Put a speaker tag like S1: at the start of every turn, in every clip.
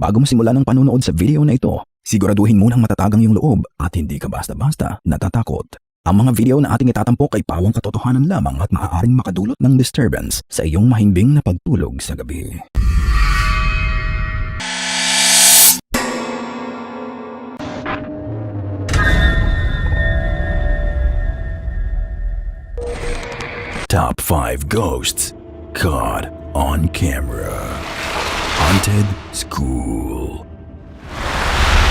S1: Bago mo simulan ang panunood sa video na ito, siguraduhin munang matatagang yung loob at hindi ka basta-basta natatakot. Ang mga video na ating itatampok ay pawang katotohanan lamang at maaaring makadulot ng disturbance sa iyong mahimbing na pagtulog sa gabi. Top 5 Ghosts Caught on Camera Haunted School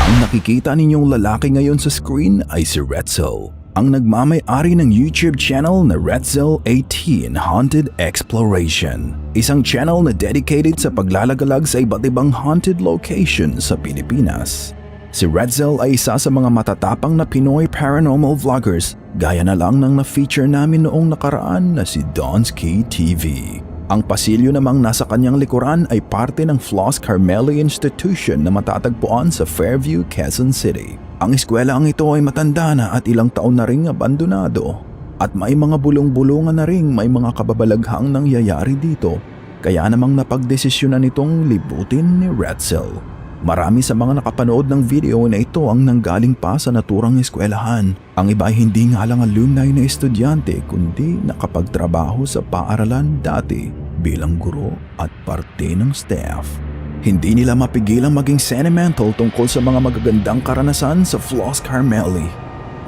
S1: Ang nakikita ninyong lalaki ngayon sa screen ay si Retzel, ang nagmamay-ari ng YouTube channel na Retzel 18 Haunted Exploration. Isang channel na dedicated sa paglalagalag sa iba't ibang haunted location sa Pilipinas. Si Retzel ay isa sa mga matatapang na Pinoy paranormal vloggers gaya na lang ng na-feature namin noong nakaraan na si Don's Key TV. Ang pasilyo namang nasa kanyang likuran ay parte ng Floss Carmeli Institution na matatagpuan sa Fairview, Quezon City. Ang eskwela ang ito ay matanda na at ilang taon na ring abandonado. At may mga bulong-bulungan na ring may mga kababalaghang nangyayari dito. Kaya namang napagdesisyonan itong libutin ni Retzel. Marami sa mga nakapanood ng video na ito ang nanggaling pa sa naturang eskwelahan. Ang iba ay hindi nga lang alumni na estudyante kundi nakapagtrabaho sa paaralan dati bilang guro at parte ng staff. Hindi nila mapigilang maging sentimental tungkol sa mga magagandang karanasan sa Floss Carmeli.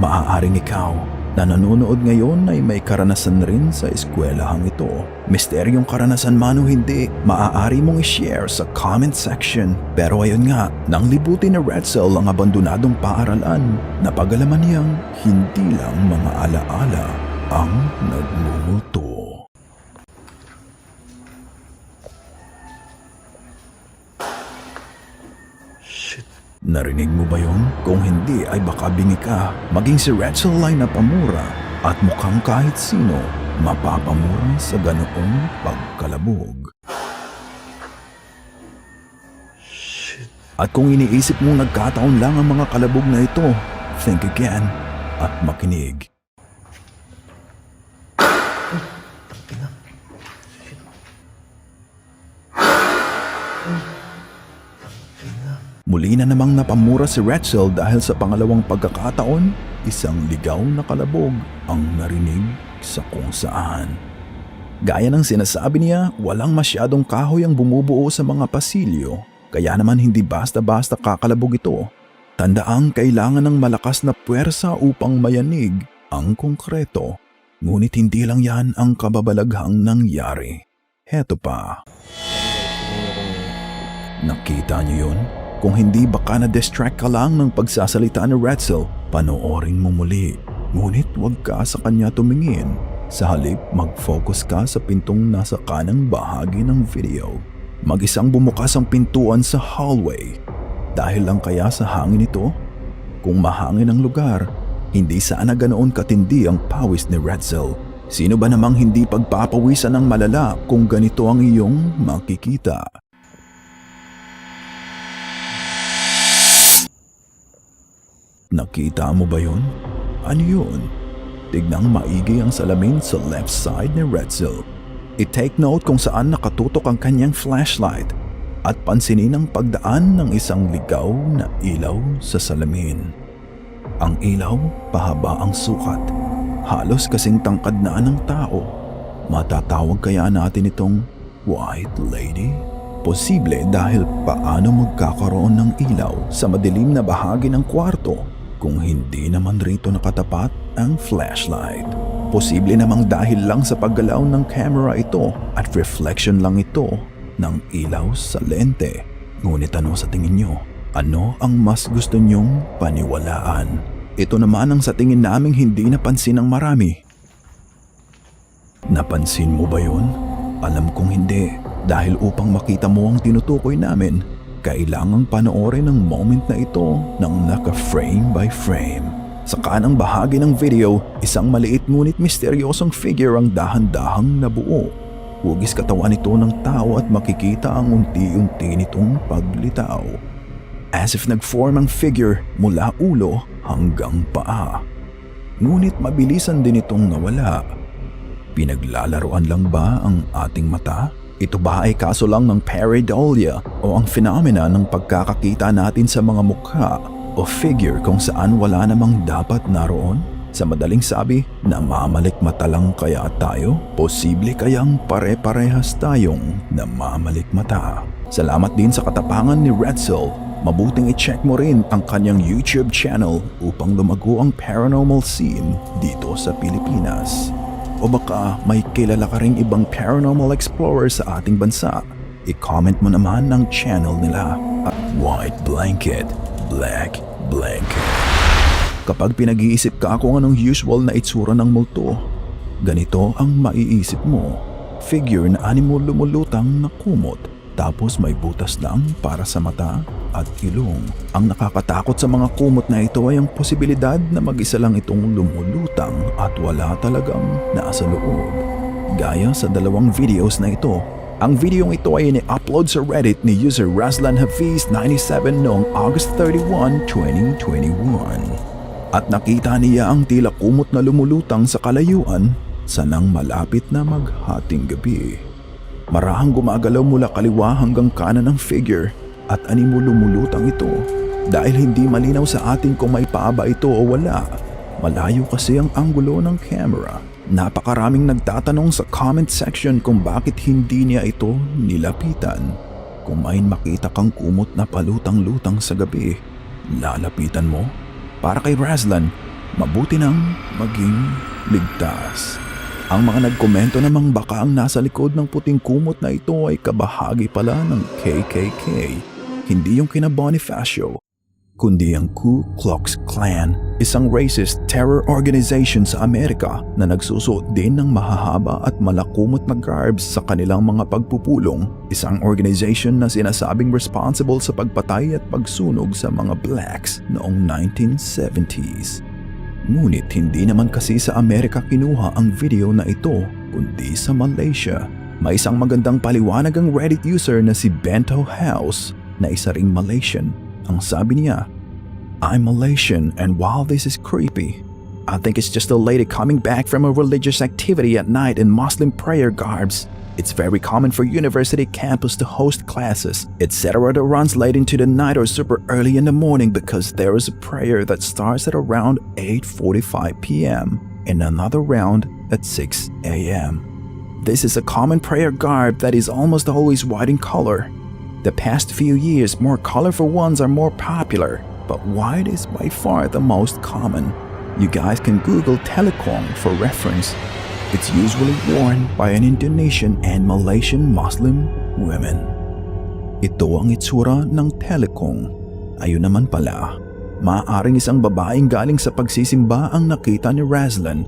S1: Maaaring ikaw na nanonood ngayon ay may karanasan rin sa eskwelahang ito. Misteryong karanasan man o hindi, maaari mong i-share sa comment section. Pero ayun nga, nang libutin ni Retzel ang abandonadong paaralan, napagalaman niyang hindi lang mga alaala ang nagmumulto. Narinig mo ba yon? Kung hindi ay baka bingi ka. Maging si Retzel ay napamura at mukhang kahit sino mapapamura sa ganoong pagkalabog. At kung iniisip mong nagkataon lang ang mga kalabog na ito, think again at makinig. Muli na namang napamura si Retzel dahil sa pangalawang pagkakataon, isang ligaw na kalabog ang narinig sa kung saan. Gaya ng sinasabi niya, walang masyadong kahoy ang bumubuo sa mga pasilyo, kaya naman hindi basta-basta kakalabog ito. Tandaang kailangan ng malakas na puwersa upang mayanig ang konkreto. Ngunit hindi lang yan ang kababalaghang nangyari. Heto pa. Nakita niyo yun? Kung hindi baka na-distract ka lang ng pagsasalita ni Retzel, panoorin mo muli. Ngunit huwag ka sa kanya tumingin. Sa halip, mag-focus ka sa pintong nasa kanang bahagi ng video. Mag-isang bumukas ang pintuan sa hallway. Dahil lang kaya sa hangin ito? Kung mahangin ang lugar, hindi sana ganoon katindi ang pawis ni Retzel. Sino ba namang hindi pagpapawisan ng malala kung ganito ang iyong makikita? Nakita mo ba yun? Ano yun? Tignang maigi ang salamin sa left side ni Retzel. I-take note kung saan nakatutok ang kanyang flashlight at pansinin ang pagdaan ng isang ligaw na ilaw sa salamin. Ang ilaw, pahaba ang sukat. Halos kasing tangkad na ng tao. Matatawag kaya natin itong White Lady? Posible dahil paano magkakaroon ng ilaw sa madilim na bahagi ng kwarto kung hindi naman rito nakatapat ang flashlight. Posible namang dahil lang sa paggalaw ng camera ito at reflection lang ito ng ilaw sa lente. Ngunit ano sa tingin nyo? Ano ang mas gusto nyong paniwalaan? Ito naman ang sa tingin naming hindi napansin ng marami. Napansin mo ba yon? Alam kong hindi dahil upang makita mo ang tinutukoy namin, kailangang panoorin ang moment na ito ng naka-frame by frame. Sa kanang bahagi ng video, isang maliit ngunit misteryosong figure ang dahan-dahang nabuo. Hugis katawan ito ng tao at makikita ang unti-unti nitong paglitaw. As if nag-form ang figure mula ulo hanggang paa. Ngunit mabilisan din itong nawala. Pinaglalaroan lang ba ang ating mata? Ito ba ay kaso lang ng pareidolia o ang phenomena ng pagkakakita natin sa mga mukha o figure kung saan wala namang dapat naroon? Sa madaling sabi, namamalikmata lang kaya tayo? Posible kayang pare-parehas tayong namamalikmata? Salamat din sa katapangan ni Retzel. Mabuting i-check mo rin ang kanyang YouTube channel upang lumago ang paranormal scene dito sa Pilipinas. O baka may kilala ka ring ibang paranormal explorer sa ating bansa. I-comment mo naman ng channel nila at White Blanket, Black Blanket. Kapag pinag-iisip ka kung anong usual na itsura ng multo, ganito ang maiisip mo. Figure na animo lumulutang na kumot tapos may butas lang para sa mata at ilong. Ang nakakatakot sa mga kumot na ito ay ang posibilidad na mag-isa lang itong lumulutang at wala talagang nasa loob. Gaya sa dalawang videos na ito. Ang videong ito ay ini-upload sa Reddit ni user Raslan Hafiz 97 noong August 31, 2021. At nakita niya ang tila kumot na lumulutang sa kalayuan sa nang malapit na maghating gabi. Marahang gumagalaw mula kaliwa hanggang kanan ang figure at animo lumulutang ito dahil hindi malinaw sa atin kung may paa ba ito o wala. Malayo kasi ang anggulo ng camera. Napakaraming nagtatanong sa comment section kung bakit hindi niya ito nilapitan. Kung may makita kang kumot na palutang-lutang sa gabi, lalapitan mo? Para kay Razlan, mabuti nang maging ligtas. Ang mga nagkomento namang baka ang nasa likod ng puting kumot na ito ay kabahagi pala ng KKK. Hindi yung kina Bonifacio, kundi ang Ku Klux Klan, isang racist terror organization sa Amerika na nagsusuot din ng mahahaba at malakumot na garbs sa kanilang mga pagpupulong, isang organization na sinasabing responsible sa pagpatay at pagsunog sa mga blacks noong 1970s. Ngunit hindi naman kasi sa Amerika kinuha ang video na ito, kundi sa Malaysia. May isang magandang paliwanag ang Reddit user na si Bento House na isa ring Malaysian. Ang sabi niya, I'm Malaysian and while this is creepy, I think it's just a lady coming back from a religious activity at night in Muslim prayer garbs. It's very common for university campus to host classes, etc. that runs late into the night or super early in the morning because there is a prayer that starts at around 8:45 p.m. and another round at 6 a.m. This is a common prayer garb that is almost always white in color. The past few years, more colorful ones are more popular, but white is by far the most common. You guys can Google Telecom for reference. It's usually worn by an Indonesian and Malaysian Muslim women. Ito ang itsura ng Telecom. Ayun naman pala, maaaring isang babaeng galing sa pagsisimba ang nakita ni Razlan.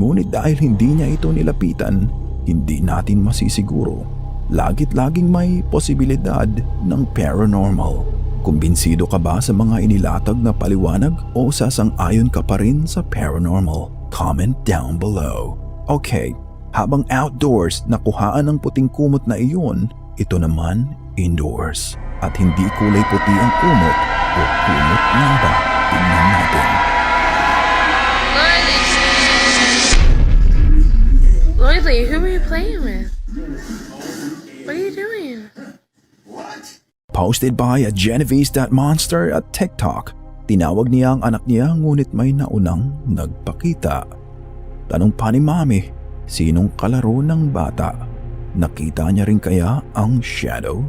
S1: Ngunit dahil hindi niya ito nilapitan, hindi natin masisiguro. Lagit laging may posibilidad ng paranormal. Kumbinsido ka ba sa mga inilatag na paliwanag o sasang-ayon ka pa rin sa paranormal? Comment down below. Okay, habang outdoors nakuhaan ng puting kumot na iyon, ito naman indoors. At hindi kulay puti ang kumot o kumot nga ba? Tingnan natin.
S2: Lily, who are you playing with? What are you doing?
S1: Posted by a Genovese.monster at TikTok. Tinawag niya ang anak niya ngunit may naunang nagpakita. Tanong pa ni Mami, sinong kalaro ng bata? Nakita niya rin kaya ang shadow?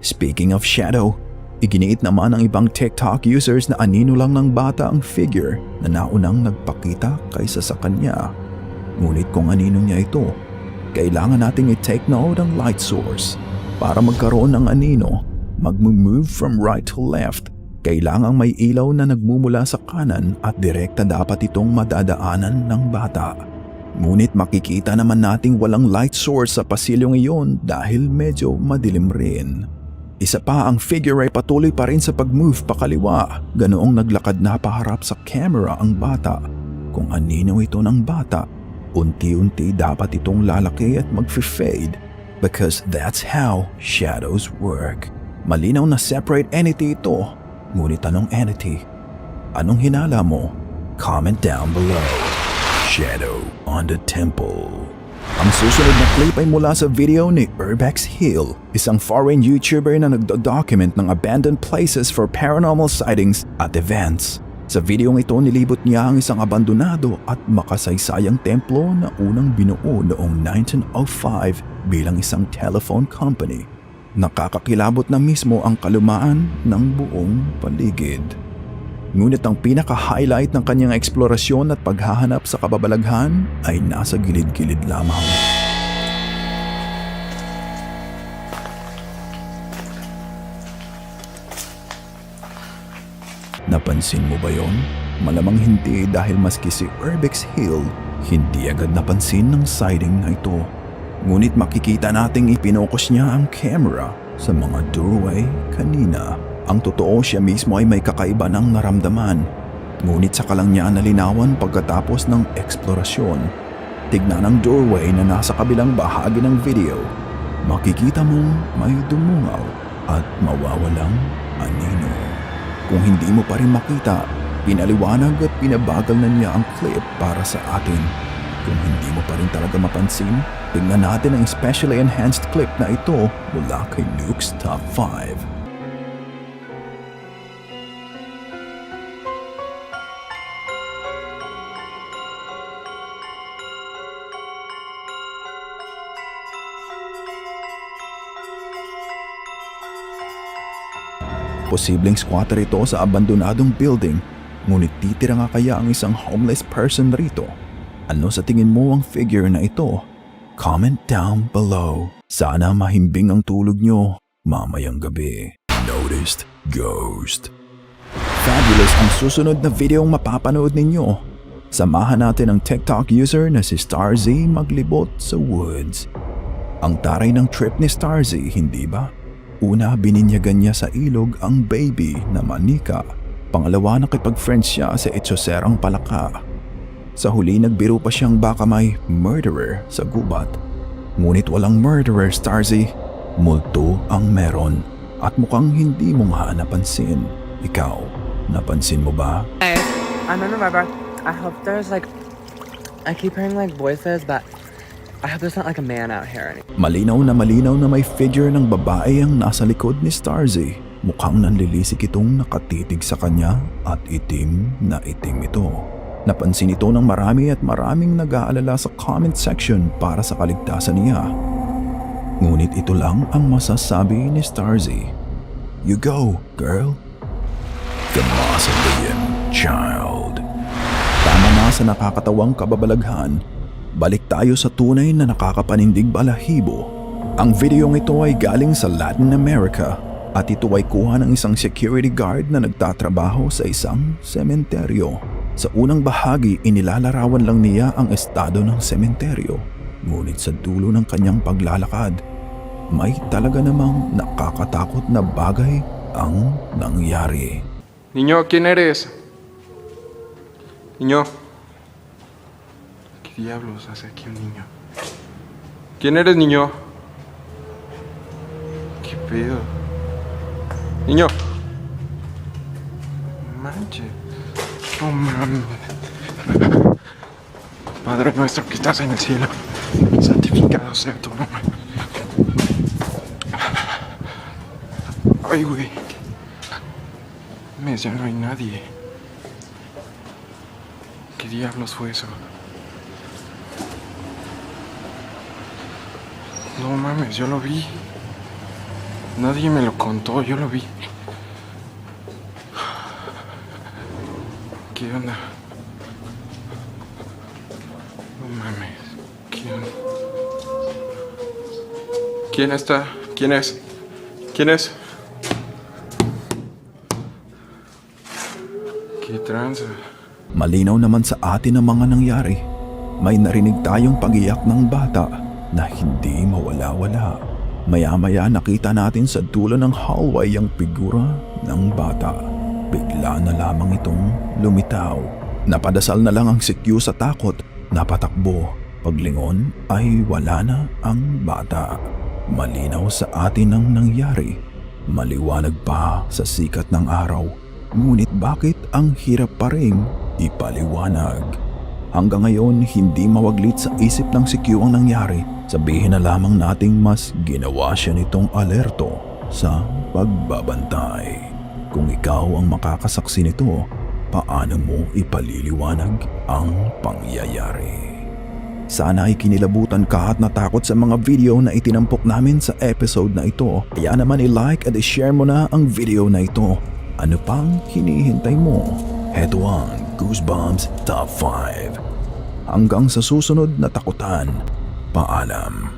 S1: Speaking of shadow, iginiit naman ng ibang TikTok users na anino lang ng bata ang figure na naunang nagpakita kaysa sa kanya. Ngunit kung anino niya ito, kailangan nating i-take note ang light source. Para magkaroon ng anino, mag-move from right to left. Kailangang may ilaw na nagmumula sa kanan at direkta dapat itong madadaanan ng bata. Ngunit makikita naman nating walang light source sa pasilyong iyon dahil medyo madilim rin. Isa pa ang figure ay patuloy pa rin sa pag-move pakaliwa, ganoong naglakad na paharap sa camera ang bata. Kung anino ito ng bata, unti-unti dapat itong lalaki at mag-fade because that's how shadows work. Malinaw na separate entity ito, ngunit anong entity? Anong hinala mo? Comment down below. Shadow on the temple. Ang susunod na clip ay mula sa video ni Urbex Hill, isang foreign YouTuber na nagdo-document ng abandoned places for paranormal sightings at events. Sa videong ito nilibot niya ang isang abandonado at makasaysayang templo na unang binuo noong 1905 bilang isang telephone company. Nakakakilabot na mismo ang kalumaan ng buong paligid. Ngunit ang pinaka-highlight ng kanyang eksplorasyon at paghahanap sa kababalaghan ay nasa gilid-gilid lamang. Napansin mo ba yon? Malamang hindi dahil maski si Urbex Hill, hindi agad napansin ng sighting na ito. Ngunit makikita nating ipinokus niya ang camera sa mga doorway kanina. Ang totoo siya mismo ay may kakaiba ng naramdaman. Ngunit saka lang niya nalinawan pagkatapos ng eksplorasyon. Tignan ang doorway na nasa kabilang bahagi ng video. Makikita mong may dumungaw at mawawalang anino. Kung hindi mo pa rin makita, pinaliwanag at pinabagal na niya ang clip para sa atin. Kung hindi mo pa rin talaga mapansin, tingnan natin ang specially enhanced clip na ito mula kay Nuke's Top 5. Posibleng squatter ito sa abandonadong building, ngunit titira nga kaya ang isang homeless person rito. Ano sa tingin mo ang figure na ito? Comment down below. Sana mahimbing ang tulog nyo mamayang gabi. Noticed Ghost. Fabulous ang susunod na videong mapapanood ninyo. Samahan natin ang TikTok user na si Starzy maglibot sa woods. Ang taray ng trip ni Starzy, hindi ba? Una, bininyagan niya sa ilog ang baby na manika. Pangalawa, nakipag-friends siya sa etsoserang palaka. Sa huli, nagbiro pa siyang baka may murderer sa gubat. Ngunit walang murderer, Starzy. Multo ang meron. At mukhang hindi mo nga napansin. Ikaw, napansin mo ba?
S3: Hey, I'm in the river. I hope there's like. I keep hearing like voices, but I hope there's not like a man out here. Any-
S1: Malinaw na malinaw na may figure ng babae ang nasa likod ni Starzy. Mukhang nanlilisik itong nakatitig sa kanya at itim na itim ito. Napansin ito ng marami at maraming nag-aalala sa comment section para sa kaligtasan niya. Ngunit ito lang ang masasabi ni Starzy. You go, girl. The Mausoleum Child. Tama na sa nakakatawang kababalaghan, balik tayo sa tunay na nakakapanindig balahibo. Ang videong ito ay galing sa Latin America at ito ay kuha ng isang security guard na nagtatrabaho sa isang sementeryo. Sa unang bahagi, inilalarawan lang niya ang estado ng sementeryo. Ngunit sa dulo ng kanyang paglalakad, may talaga namang nakakatakot na bagay ang nangyari.
S4: Niño, ¿quién eres? Niño. ¿Qué diablos hace aquí un niño? ¿Quién eres, niño? ¿Qué pedo? Niño. Manche. No mames. Padre nuestro que estás en el cielo, santificado sea tu nombre. Ay, güey. Mes, ya no hay nadie. ¿Qué diablos fue eso? No mames, yo lo vi. Nadie me lo contó, yo lo vi. ¿Qué onda? No mames. ¿Quién? ¿Quién está? ¿Quién es? ¿Quién es? ¿Qué tranza?
S1: Malinaw naman sa atin ang mga nangyari. May narinig tayong pagiyak ng bata na hindi mawala-wala. Maya-maya nakita natin sa dulo ng hallway ang figura ng bata. Bigla na lamang itong lumitaw. Napadasal na lang ang si Q sa takot, napatakbo. Paglingon ay wala na ang bata. Malinaw sa atin ang nangyari. Maliwanag pa sa sikat ng araw. Ngunit bakit ang hirap pa rin ipaliwanag? Hanggang ngayon, hindi mawaglit sa isip ng si Q ang nangyari. Sabihin na lamang nating mas ginawa siya nitong alerto sa pagbabantay. Kung ikaw ang makakasaksi nito, paano mo ipaliliwanag ang pangyayari? Sana ay kinilabutan ka at natakot sa mga video na itinampok namin sa episode na ito. Kaya naman i-like at i-share mo na ang video na ito. Ano pang hinihintay mo? Heto ang Goosebumps Top 5. Hanggang sa susunod na takutan, paalam.